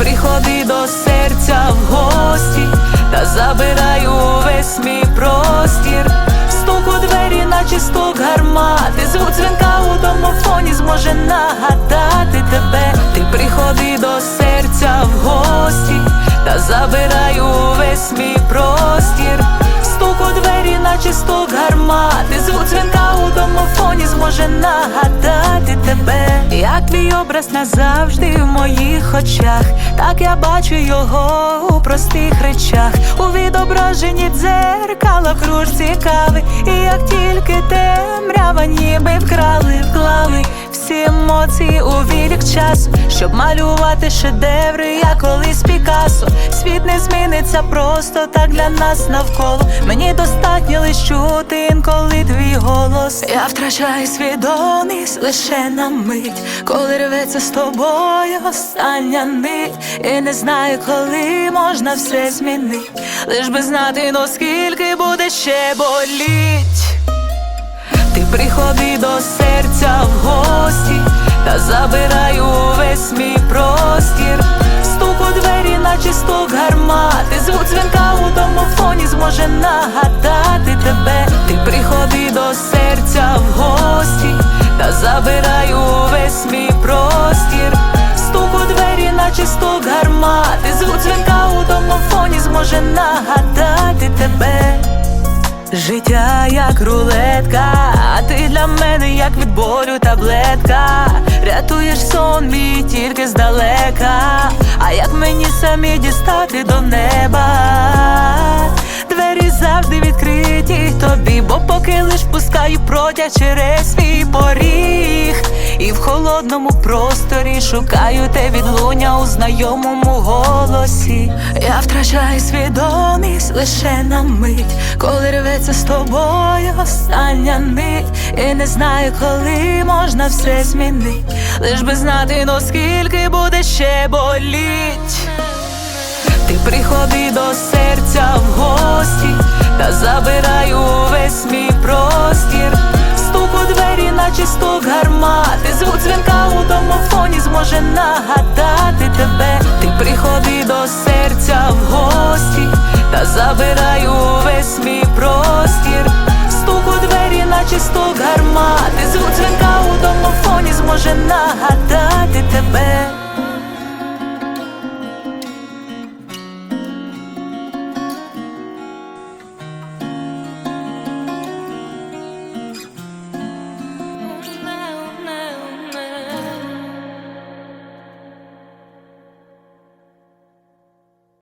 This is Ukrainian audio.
приходи до серця в гості, та забираю весь мій простір. Стук у двері, наче стук гармати. Звук дзвінка у домофоні зможе нагадати тебе. Ти приходи до серця в гості, та забираю весь мій простір. Стук у двері, наче стук гармати. Звук дзвінка у домофоні зможе нагадати тебе. Як твій образ назавжди в моїх очах, так я бачу його у простих речах, у відображенні дзеркала круж кружці кави, і як тільки темрява ніби вкрали, вклали всі у часу, щоб малювати шедеври, як колись Пікассо Світ не зміниться просто так для нас навколо. Мені достатньо лиш чути інколи твій голос. Я втрачаю свідомість лише на мить, коли рветься з тобою остання нить. І не знаю, коли можна все змінити. Лиш би знати, ну скільки буде ще боліть. Ти приходи до серця в гості, та забираю забираю весь мій простір. Стук у двері, наче стук гармати. Звук дзвінка у домофоні зможе нагадати тебе. Життя як рулетка, а ти для мене як від болю таблетка. Рятуєш сон мій тільки здалека. А як мені самі дістати до неба? Двері завжди відкриті тобі, бо поки лиш пускаю протяг через свій поріг. Холодному просторі шукаю те відлуння у знайомому голосі. Я втрачаю свідомість лише на мить, коли рветься з тобою остання нить. І не знаю, коли можна все змінити. Лиш би знати, ну скільки буде ще боліть. Ти приходи до серця в гості, дзвінка у домофоні зможе нагадати тебе. Ти приходи до серця в гості, та забирай увесь мій простір. Стук у двері, наче стук гармати. Звук дзвінка у домофоні зможе нагадати.